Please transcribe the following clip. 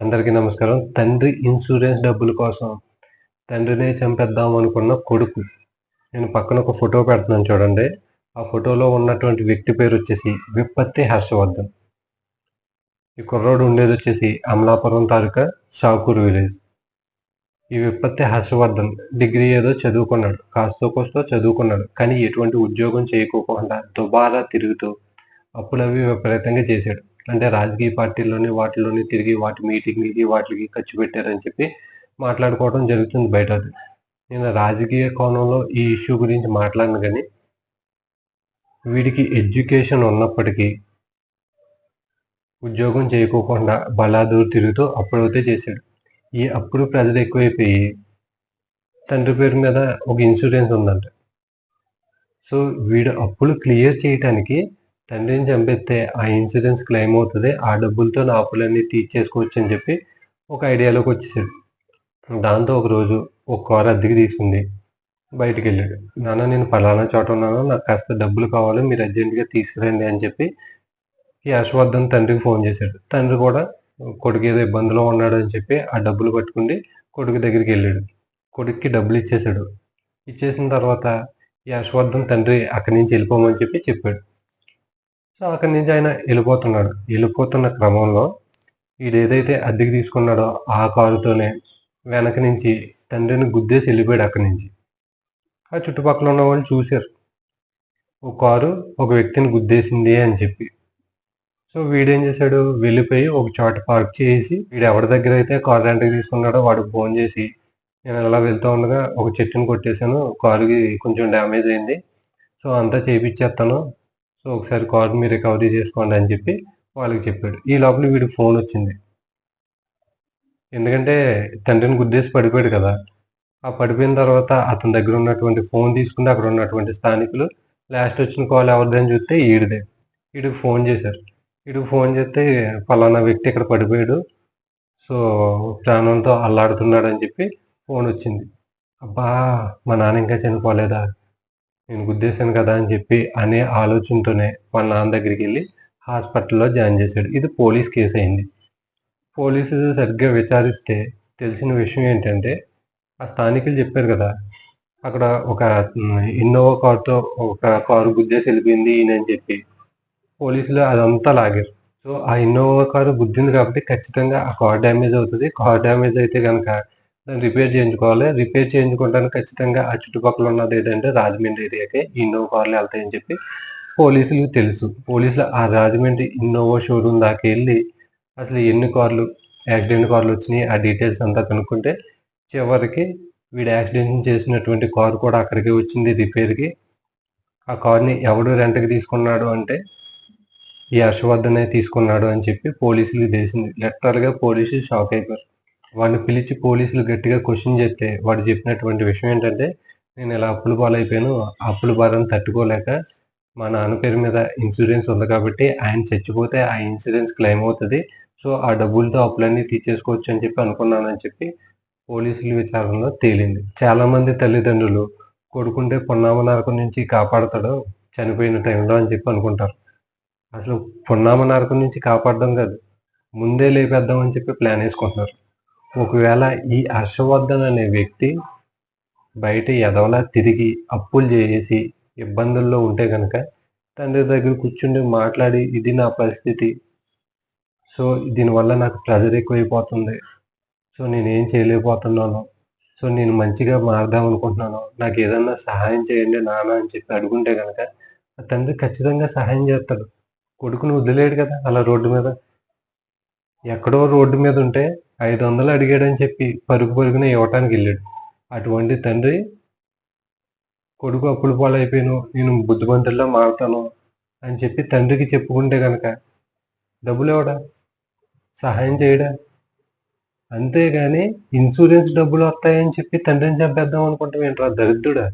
అందరికీ నమస్కారం. తండ్రి ఇన్సూరెన్స్ డబ్బుల కోసం తండ్రినే చంపేద్దాం అనుకున్న కొడుకు. నేను పక్కన ఒక ఫోటో పెడుతున్నాను చూడండి. ఆ ఫోటోలో ఉన్నటువంటి వ్యక్తి పేరు వచ్చేసి విప్పత్తి హర్షవర్ధన్. ఈ కుర్రోడు ఉండేది వచ్చేసి అమలాపురం తాలూకా షాకూర్ విలేజ్. ఈ విప్పత్తి హర్షవర్ధన్ డిగ్రీ ఏదో చదువుకున్నాడు. కాస్తో కోస్తో చదువుకున్నాడు. కానీ ఎటువంటి ఉద్యోగం చేయకోకుండా దుబారా తిరుగుతూ అప్పులవి విపరీతంగా చేశాడు. అంటే రాజకీయ పార్టీల్లోనే వాటిలోని తిరిగి వాటి మీటింగ్లకి వాటికి ఖర్చు పెట్టారని చెప్పి మాట్లాడుకోవడం జరుగుతుంది బయట అది. నేను రాజకీయ కోణంలో ఈ ఇష్యూ గురించి మాట్లాడను కానీ వీడికి ఎడ్యుకేషన్ ఉన్నప్పటికీ ఉద్యోగం చేయకోకుండా బలాదూరు తిరుగుతూ అప్పుడైతే చేశాడు ఈ అప్పుడు ప్రజలు ఎక్కువైపోయి తండ్రి పేరు మీద ఒక ఇన్సూరెన్స్ ఉందంట సో వీడు అప్పులు క్లియర్ చేయటానికి తండ్రిని చంపిస్తే ఆ ఇన్సూరెన్స్ క్లెయిమ్ అవుతుంది ఆ డబ్బులతో నా అప్పులన్నీ తీర్చేసుకోవచ్చు అని చెప్పి ఒక ఐడియాలోకి వచ్చేసాడు. దాంతో ఒక రోజు ఒక కారు అద్దెకి తీసుకుంది. బయటికి వెళ్ళాడు. నాన్న నేను పలానా చోట ఉన్నాను నాకు కాస్త డబ్బులు కావాలి మీరు అర్జెంటుగా తీసుకురండి అని చెప్పి ఈ హర్షవర్ధన్ తండ్రికి ఫోన్ చేశాడు. తండ్రి కూడా కొడుకు ఏదో ఇబ్బందిలో ఉన్నాడు అని చెప్పి ఆ డబ్బులు పట్టుకుండి కొడుకు దగ్గరికి వెళ్ళాడు. కొడుక్కి డబ్బులు ఇచ్చేశాడు. ఇచ్చేసిన తర్వాత ఈ హర్షవర్ధన్ తండ్రి అక్కడి నుంచి వెళ్ళిపోమని చెప్పి చెప్పాడు. సో అక్కడి నుంచి ఆయన వెళ్ళిపోతున్నాడు. వెళ్ళిపోతున్న క్రమంలో వీడు ఏదైతే అద్దెకి తీసుకున్నాడో ఆ కారుతోనే వెనక నుంచి తండ్రిని గుద్దేసి వెళ్ళిపోయాడు అక్కడి నుంచి. ఆ చుట్టుపక్కల ఉన్న వాళ్ళు చూశారు. ఒక కారు ఒక వ్యక్తిని గుద్దేసింది అని చెప్పి. సో వీడేం చేశాడు? వెళ్ళిపోయి ఒక చోట పార్క్ చేసి వీడు ఎవరి దగ్గర అయితే కారు రెంట్కి తీసుకున్నాడో వాడికి ఫోన్ చేసి నేను అలా వెళ్తూ ఉండగా ఒక చెట్టుని కొట్టేశాను కారుకి కొంచెం డ్యామేజ్ అయింది సో అంతా చేయించేస్తాను సో ఒకసారి కార్ మీరు రికవరీ చేసుకోండి అని చెప్పి వాళ్ళకి చెప్పాడు. ఈ లోపల వీడికి ఫోన్ వచ్చింది. ఎందుకంటే తండ్రిని గుద్దేసి పడిపోయాడు కదా. ఆ పడిపోయిన తర్వాత అతని దగ్గర ఉన్నటువంటి ఫోన్ తీసుకుని అక్కడ ఉన్నటువంటి స్థానికులు లాస్ట్ వచ్చిన కాల్ ఎవరిదని చూస్తే ఈడిదే. వీడికి ఫోన్ చేశారు. వీడికి ఫోన్ చేస్తే ఫలానా వ్యక్తి ఇక్కడ పడిపోయాడు. సో ప్రాణంతో అల్లాడుతున్నాడు అని చెప్పి ఫోన్ వచ్చింది. అబ్బా మా నాన్న ఇంకా చనిపోలేదా? నేను గుద్దేశాను కదా అని చెప్పి అనే ఆలోచనతోనే వాళ్ళ నాన్న దగ్గరికి వెళ్ళి హాస్పిటల్లో జాయిన్ చేశాడు. ఇది పోలీస్ కేసు అయింది. పోలీసులు సరిగ్గా విచారిస్తే తెలిసిన విషయం ఏంటంటే ఆ స్థానికులు చెప్పారు కదా అక్కడ ఒక ఇన్నోవా కార్తో ఒక కారు గుద్దేసి వెళ్ళిపోయింది ఈయన అని చెప్పి. పోలీసులు అదంతా లాగారు. సో ఆ ఇన్నోవా కారు గుద్దింది కాబట్టి ఖచ్చితంగా ఆ కార్ డ్యామేజ్ అవుతుంది. కార్ డ్యామేజ్ అయితే కనుక దాన్ని రిపేర్ చేయించుకోవాలి. రిపేర్ చేయించుకోవడానికి ఖచ్చితంగా ఆ చుట్టుపక్కల ఉన్నది ఏంటంటే రాజమండ్రి ఏరియాకే ఇన్నోవా కార్లు వెళ్తాయని చెప్పి పోలీసులకు తెలుసు. పోలీసులు ఆ రాజమండ్రి ఇన్నోవా షోరూమ్ దాకా వెళ్ళి అసలు ఎన్ని కార్లు యాక్సిడెంట్ కార్లు వచ్చినాయి ఆ డీటెయిల్స్ అంతా కనుక్కుంటే చివరికి వీడు యాక్సిడెంట్ చేసినటువంటి కారు కూడా అక్కడికి వచ్చింది రిపేర్కి. ఆ కార్ని ఎవడు రెంట్కి తీసుకున్నాడు అంటే ఈ హర్షవర్ధనే తీసుకున్నాడు అని చెప్పి పోలీసులకు తెలిసింది. లెటర్గా పోలీసులు షాక్ అయిపోయారు. వాడిని పిలిచి పోలీసులు గట్టిగా క్వశ్చన్ చేస్తే వాడు చెప్పినటువంటి విషయం ఏంటంటే నేను ఇలా అప్పులు పాలైపోయాను అప్పుల బాధను తట్టుకోలేక మా నాన్న పేరు మీద ఇన్సూరెన్స్ ఉంది కాబట్టి ఆయన చచ్చిపోతే ఆ ఇన్సూరెన్స్ క్లెయిమ్ అవుతుంది సో ఆ డబ్బులతో అప్పులన్నీ తీర్చేసుకోవచ్చు అని చెప్పి అనుకున్నానని చెప్పి పోలీసుల విచారణలో తేలింది. చాలా మంది తల్లిదండ్రులు కొడుకుంటే పొన్నామ నరకం నుంచి కాపాడతాడు చనిపోయిన టైంలో అని చెప్పి అనుకుంటారు. అసలు పొన్నామ నరకం నుంచి కాపాడడం కాదు ముందే లేపేద్దాం అని చెప్పి ప్లాన్ వేసుకుంటున్నారు. ఒకవేళ ఈ హర్షవర్ధన్ అనే వ్యక్తి బయట ఎదవలా తిరిగి అప్పులు చేసి ఇబ్బందుల్లో ఉంటే కనుక తండ్రి దగ్గర కూర్చుండి మాట్లాడి ఇది నా పరిస్థితి. సో దీనివల్ల నాకు ప్రెజర్ ఎక్కువైపోతుంది. సో నేను ఏం చేయలేకపోతున్నాను. సో నేను మంచిగా మారదాం అనుకుంటున్నాను. నాకు ఏదన్నా సహాయం చేయండి నాన్న అని చెప్పి అడుగుంటే కనుక ఆ తండ్రి ఖచ్చితంగా సహాయం చేస్తాడు. కొడుకుని వదిలేడు కదా అలా రోడ్డు మీద. ఎక్కడో రోడ్డు మీద ఉంటే ఐదు వందలు అడిగాడని చెప్పి పరుగు పరుగున ఇవ్వటానికి వెళ్ళాడు. అటువంటి తండ్రి కొడుకు అప్పులు పాలైపోయాను నేను బుద్ధిమంతుల్లో మారుతాను అని చెప్పి తండ్రికి చెప్పుకుంటే కనుక డబ్బులు ఇవ్వడా సహాయం చేయడా? అంతేగాని ఇన్సూరెన్స్ డబ్బులు వస్తాయని చెప్పి తండ్రిని చంపేద్దాం అనుకుంటాం ఏంట్రా దరిద్రుడా?